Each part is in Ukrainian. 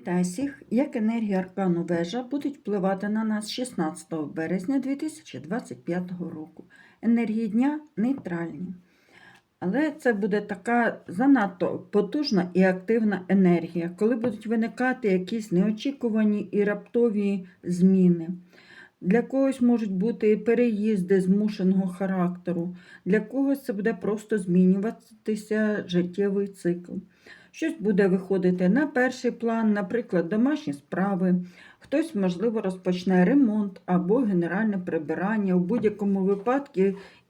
Вітаю всіх! Як енергія аркану вежа будуть впливати на нас 16 березня 2025 року. Енергії дня нейтральні. Але це буде така занадто потужна і активна енергія, коли будуть виникати якісь неочікувані і раптові зміни. Для когось можуть бути переїзди змушеного характеру, для когось це буде просто змінюватися життєвий цикл. Щось буде виходити на перший план, наприклад, домашні справи. Хтось, можливо, розпочне ремонт або генеральне прибирання. У будь-якому випадку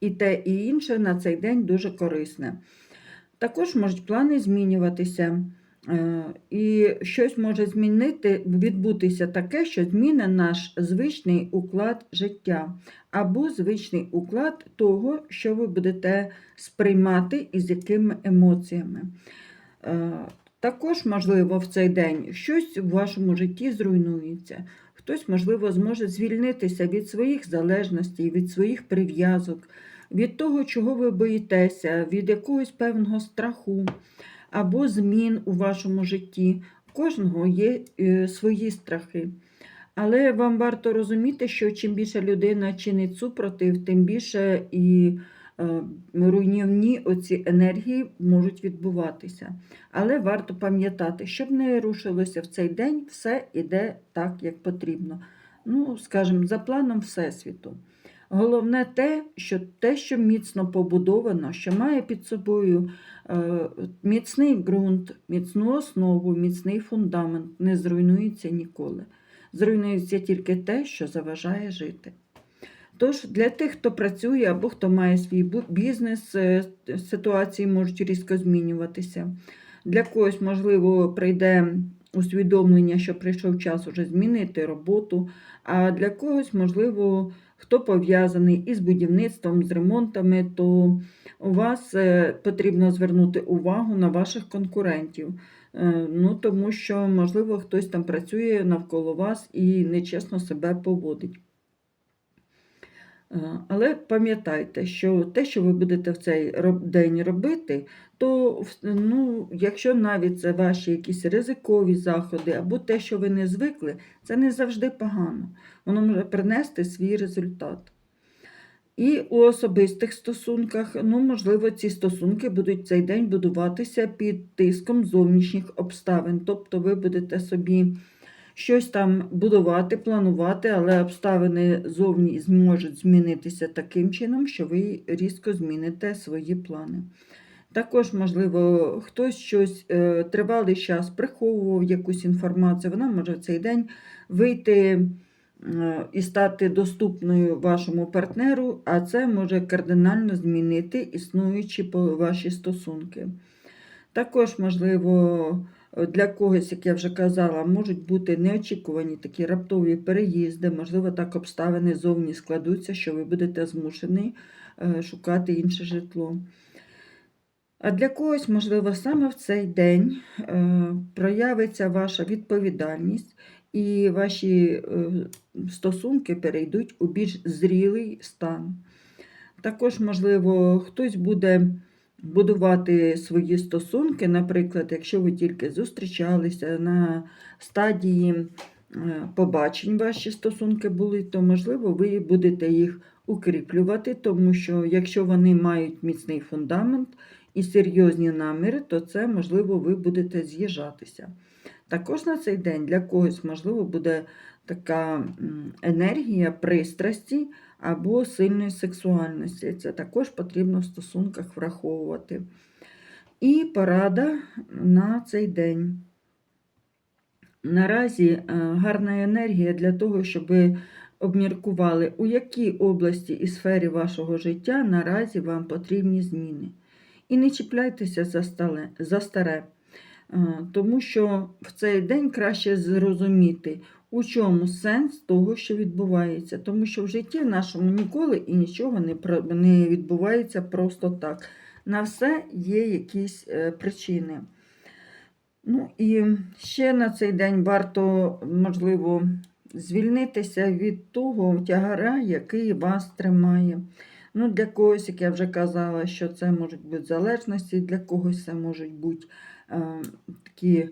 і те, і інше на цей день дуже корисне. Також можуть плани змінюватися, е, і щось може змінити, відбутися таке, що зміни наш звичний уклад життя, або звичний уклад того, що ви будете сприймати і з якими емоціями. Е, Також, можливо, в цей день щось в вашому житті зруйнується. Хтось, можливо, зможе звільнитися від своїх залежностей, від своїх прив'язок, від того, чого ви боїтеся, від якогось певного страху або змін у вашому житті. У кожного є е, свої страхи. Але вам варто розуміти, що чим більше людина чинить супротив, тим більше і руйнівні оці енергії можуть відбуватися. Але варто пам'ятати, щоб не рушилося в цей день, все йде так, як потрібно. Ну, скажімо, за планом Всесвіту. Головне те, що те, що міцно побудовано, що має під собою е, міцний ґрунт, міцну основу, міцний фундамент, не зруйнується ніколи. Зруйнується тільки те, що заважає жити. Тож для тих, хто працює або хто має свій бізнес, е, ситуації можуть різко змінюватися. Для когось, можливо, прийде усвідомлення, що прийшов час уже змінити роботу, а для когось, можливо, хто пов'язаний із будівництвом, з ремонтами, то у вас е, потрібно звернути увагу на ваших конкурентів. Е, Ну, тому що, можливо, хтось там працює навколо вас і нечесно себе поводить. Але пам'ятайте, що те, що ви будете в цей день робити, то ну, якщо навіть це ваші якісь ризикові заходи або те, що ви не звикли, це не завжди погано. Воно може принести свій результат. І у особистих стосунках, ну, можливо, ці стосунки будуть цей день будуватися під тиском зовнішніх обставин. Тобто ви будете собі щось там будувати, планувати, але обставини зовні зможуть змінитися таким чином, що ви різко зміните свої плани. Також, можливо, хтось щось е, тривалий час приховував якусь інформацію, вона може в цей день вийти е, і стати доступною вашому партнеру, а це може кардинально змінити існуючі ваші стосунки. Також, можливо, для когось, як я вже казала, можуть бути неочікувані такі раптові переїзди, можливо, так обставини зовні складуться, що ви будете змушені е, шукати інше житло. А для когось, можливо, саме в цей день е, проявиться ваша відповідальність, і ваші е, стосунки перейдуть у більш зрілий стан. Також, можливо, хтось буде будувати свої стосунки, наприклад, якщо ви тільки зустрічалися на стадії е, побачень, ваші стосунки були, то, можливо, ви будете їх укріплювати, тому що якщо вони мають міцний фундамент і серйозні наміри, то це, можливо, ви будете з'їжджатися. Також на цей день для когось, можливо, буде така енергія пристрасті або сильної сексуальності. Це також потрібно в стосунках враховувати. І порада на цей день. Наразі е, гарна енергія для того, щоб обміркували, у якій області і сфері вашого життя наразі вам потрібні зміни. І не чіпляйтеся за, старе, тому що в цей день краще зрозуміти, у чому сенс того, що відбувається. Тому що в житті нашому ніколи і нічого не, відбувається просто так. На все є якісь е, причини. Ну і ще на цей день варто, можливо, звільнитися від того тягара, який вас тримає. Ну, Для когось, як я вже казала, що це можуть бути залежності, для когось це можуть бути е, такі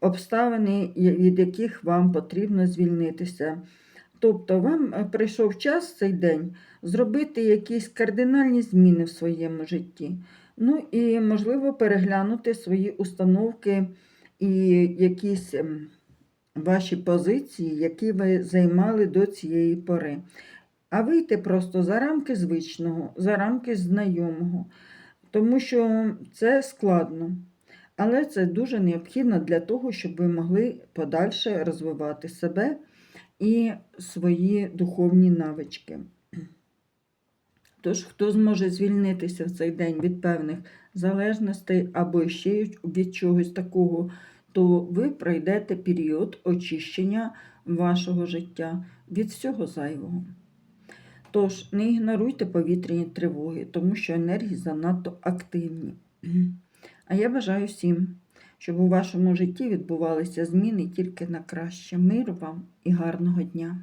обставини, від яких вам потрібно звільнитися. Тобто вам е, прийшов час цей день зробити якісь кардинальні зміни в своєму житті. Ну і, можливо, переглянути свої установки і якісь ем, ваші позиції, які ви займали до цієї пори. А вийти просто за рамки звичного, за рамки знайомого. Тому що це складно. Але це дуже необхідно для того, щоб ви могли подальше розвивати себе і свої духовні навички. Тож, хто зможе звільнитися в цей день від певних залежностей або ще від чогось такого, то ви пройдете період очищення вашого життя від всього зайвого. Тож, не ігноруйте повітряні тривоги, тому що енергії занадто активні. А я бажаю всім, щоб у вашому житті відбувалися зміни тільки на краще. Миру вам і гарного дня!